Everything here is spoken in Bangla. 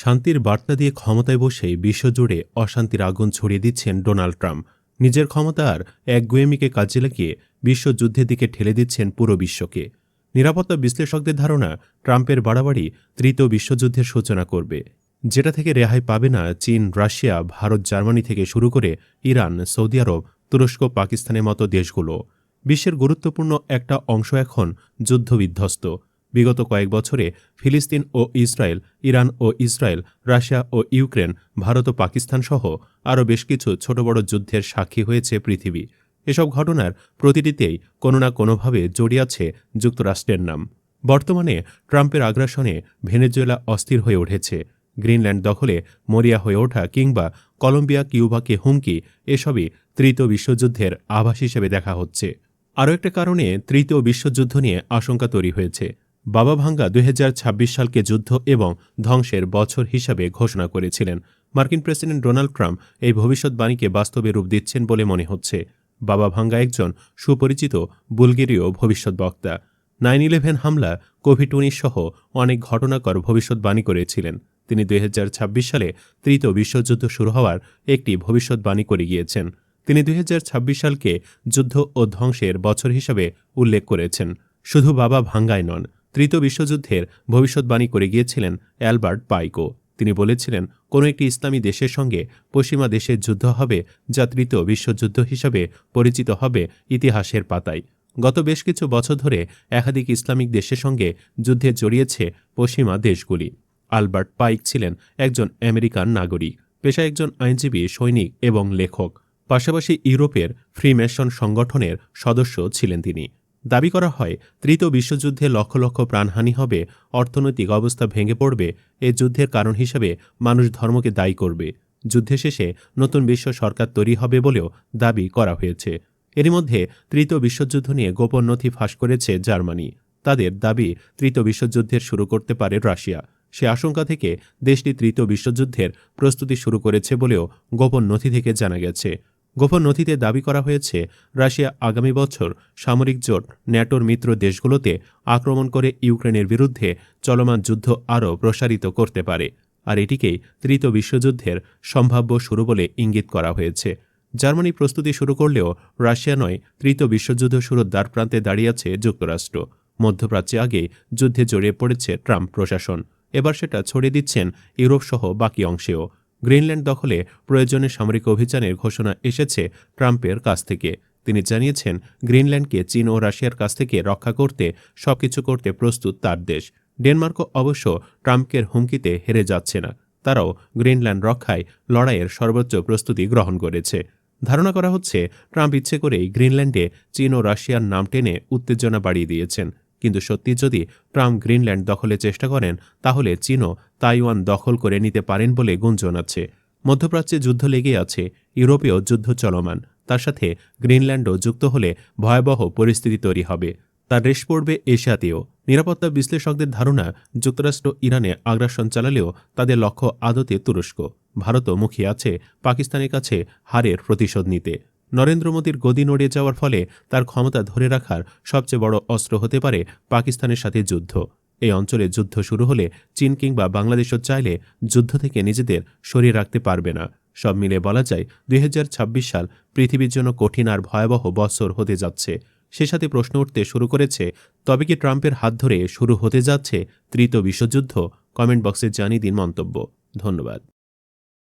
শান্তির বার্তা দিয়ে ক্ষমতায় বসেই বিশ্বজুড়ে অশান্তির আগুন ছড়িয়ে দিচ্ছেন ডোনাল্ড ট্রাম্প। নিজের ক্ষমতার একগুয়েমিকে কাজে লাগিয়ে বিশ্বযুদ্ধের দিকে ঠেলে দিচ্ছেন পুরো বিশ্বকে। নিরাপত্তা বিশ্লেষকদের ধারণা, ট্রাম্পের বাড়াবাড়ি তৃতীয় বিশ্বযুদ্ধের সূচনা করবে। যেটা থেকে রেহাই পাবে না চীন, রাশিয়া, ভারত, জার্মানি থেকে শুরু করে ইরান, সৌদি আরব, তুরস্ক, পাকিস্তানের মতো দেশগুলো। বিশ্বের গুরুত্বপূর্ণ একটা অংশ এখন যুদ্ধবিধ্বস্ত। বিগত কয়েক বছরে ফিলিস্তিন ও ইসরায়েল, ইরান ও ইসরায়েল, রাশিয়া ও ইউক্রেন, ভারত ও পাকিস্তান সহ আরও বেশ কিছু ছোট বড় যুদ্ধের সাক্ষী হয়েছে পৃথিবী। এসব ঘটনার প্রতিটিতেই কোনো না কোনোভাবে জড়িয়ে আছে যুক্তরাষ্ট্রের নাম। বর্তমানে ট্রাম্পের আগ্রাসনে ভেনেজুয়েলা অস্থির হয়ে উঠেছে। গ্রিনল্যান্ড দখলে মরিয়া হয়ে ওঠা কিংবা কলম্বিয়া, কিউবাকে হুমকি, এসবই তৃতীয় বিশ্বযুদ্ধের আভাস হিসেবে দেখা হচ্ছে। আরও একটা কারণে তৃতীয় বিশ্বযুদ্ধ নিয়ে আশঙ্কা তৈরি হয়েছে। বাবা ভাঙ্গা দুই হাজার ছাব্বিশ সালকে যুদ্ধ এবং ধ্বংসের বছর হিসাবে ঘোষণা করেছিলেন। মার্কিন প্রেসিডেন্ট ডোনাল্ড ট্রাম্প এই ভবিষ্যৎবাণীকে বাস্তবে রূপ দিচ্ছেন বলে মনে হচ্ছে। বাবা ভাঙ্গা একজন সুপরিচিত বুলগেরীয় ভবিষ্যৎ বক্তা নাইন ইলেভেন হামলা কোভিড উনিশ সহ অনেক ঘটনাকর ভবিষ্যৎবাণী করেছিলেন। তিনি দুই হাজার ছাব্বিশ সালে তৃতীয় বিশ্বযুদ্ধ শুরু হওয়ার একটি ভবিষ্যৎবাণী করে গিয়েছেন। তিনি দুই হাজার ছাব্বিশ সালকে যুদ্ধ ও ধ্বংসের বছর হিসাবে উল্লেখ করেছেন। শুধু বাবা ভাঙ্গায় নন তৃতীয় বিশ্বযুদ্ধের ভবিষ্যৎবাণী করে গিয়েছিলেন অ্যালবার্ট পাইকো। তিনি বলেছিলেন, কোনো একটি ইসলামী দেশের সঙ্গে পশ্চিমা দেশের যুদ্ধ হবে যা তৃতীয় বিশ্বযুদ্ধ হিসাবে পরিচিত হবে ইতিহাসের পাতায়। গত বেশ কিছু বছর ধরে একাধিক ইসলামিক দেশের সঙ্গে যুদ্ধে জড়িয়েছে পশ্চিমা দেশগুলি। আলবার্ট পাইক ছিলেন একজন আমেরিকান নাগরিক, পেশায় একজন আইনজীবী, সৈনিক এবং লেখক। পাশাপাশি ইউরোপের ফ্রিমেশন সংগঠনের সদস্য ছিলেন তিনি। দাবি করা হয়, তৃতীয় বিশ্বযুদ্ধে লক্ষ লক্ষ প্রাণহানি হবে, অর্থনৈতিক অবস্থা ভেঙে পড়বে, এ যুদ্ধের কারণ হিসেবে মানুষ ধর্মকে দায়ী করবে। যুদ্ধে শেষে নতুন বিশ্ব সরকার তৈরি হবে বলেও দাবি করা হয়েছে। এরই মধ্যে তৃতীয় বিশ্বযুদ্ধ নিয়ে গোপন নথি ফাঁস করেছে জার্মানি। তাদের দাবি তৃতীয় বিশ্বযুদ্ধের শুরু করতে পারে রাশিয়া। সে আশঙ্কা থেকে দেশটি তৃতীয় বিশ্বযুদ্ধের প্রস্তুতি শুরু করেছে বলেও গোপন নথি থেকে জানা গেছে। গোপন নথিতে দাবি করা হয়েছে, রাশিয়া আগামী বছর সামরিক জোট ন্যাটোর মিত্র দেশগুলোতে আক্রমণ করে ইউক্রেনের বিরুদ্ধে চলমান যুদ্ধ আরও প্রসারিত করতে পারে। আর এটিকেই তৃতীয় বিশ্বযুদ্ধের সম্ভাব্য শুরু বলে ইঙ্গিত করা হয়েছে। জার্মানি প্রস্তুতি শুরু করলেও রাশিয়া নয়, তৃতীয় বিশ্বযুদ্ধ শুরুর দ্বারপ্রান্তে দাঁড়িয়ে আছে যুক্তরাষ্ট্র। মধ্যপ্রাচ্যে আগে যুদ্ধে জড়িয়ে পড়েছে ট্রাম্প প্রশাসন। এবার সেটা ছড়িয়ে দিচ্ছেন ইউরোপ সহ বাকি অংশেও। গ্রিনল্যান্ড দখলে প্রয়োজনে সামরিক অভিযানের ঘোষণা এসেছে ট্রাম্পের কাছ থেকে। তিনি জানিয়েছেন, গ্রিনল্যান্ডকে চীন ও রাশিয়ার কাছ থেকে রক্ষা করতে, সবকিছু করতে প্রস্তুত তার দেশ। ডেনমার্কও অবশ্য ট্রাম্পের হুমকিতে হেরে যাচ্ছে না। তারাও গ্রিনল্যান্ড রক্ষায় লড়াইয়ের সর্বোচ্চ প্রস্তুতি গ্রহণ করেছে। ধারণা করা হচ্ছে, ট্রাম্প ইচ্ছে করেই গ্রিনল্যান্ডে চীন ও রাশিয়ার নাম টেনে উত্তেজনা বাড়িয়ে দিয়েছেন। কিন্তু সত্যি যদি ট্রাম্প গ্রিনল্যান্ড দখলের চেষ্টা করেন, তাহলে চীনও তাইওয়ান দখল করে নিতে পারেন বলে গুঞ্জন আছে। মধ্যপ্রাচ্যে যুদ্ধ লেগে আছে, ইউরোপেও যুদ্ধ চলমান। তার সাথে গ্রিনল্যান্ডও যুক্ত হলে ভয়াবহ পরিস্থিতি তৈরি হবে। তার রেশ পড়বে এশিয়াতেও। নিরাপত্তা বিশ্লেষকদের ধারণা, যুক্তরাষ্ট্র ইরানে আগ্রাসন চালালেও তাদের লক্ষ্য আদতে তুরস্ক। ভারতও মুখিয়ে আছে পাকিস্তানের কাছে হারের প্রতিশোধ নিতে। নরেন্দ্র মোদীর গদি নড়িয়ে যাওয়ার ফলে তার ক্ষমতা ধরে রাখার সবচেয়ে বড় অস্ত্র হতে পারে পাকিস্তানের সাথে যুদ্ধ। এই অঞ্চলে যুদ্ধ শুরু হলে চীন কিংবা বাংলাদেশও চাইলে যুদ্ধ থেকে নিজেদের সরিয়ে রাখতে পারবে না। সব মিলে বলা যায়, দুই হাজার ছাব্বিশ সাল পৃথিবীর জন্য কঠিন আর ভয়াবহ বছর হতে যাচ্ছে। সে সাথে প্রশ্ন উঠতে শুরু করেছে, তবে কি ট্রাম্পের হাত ধরে শুরু হতে যাচ্ছে তৃতীয় বিশ্বযুদ্ধ? কমেন্ট বক্সে জানিয়ে দিন মন্তব্য। ধন্যবাদ।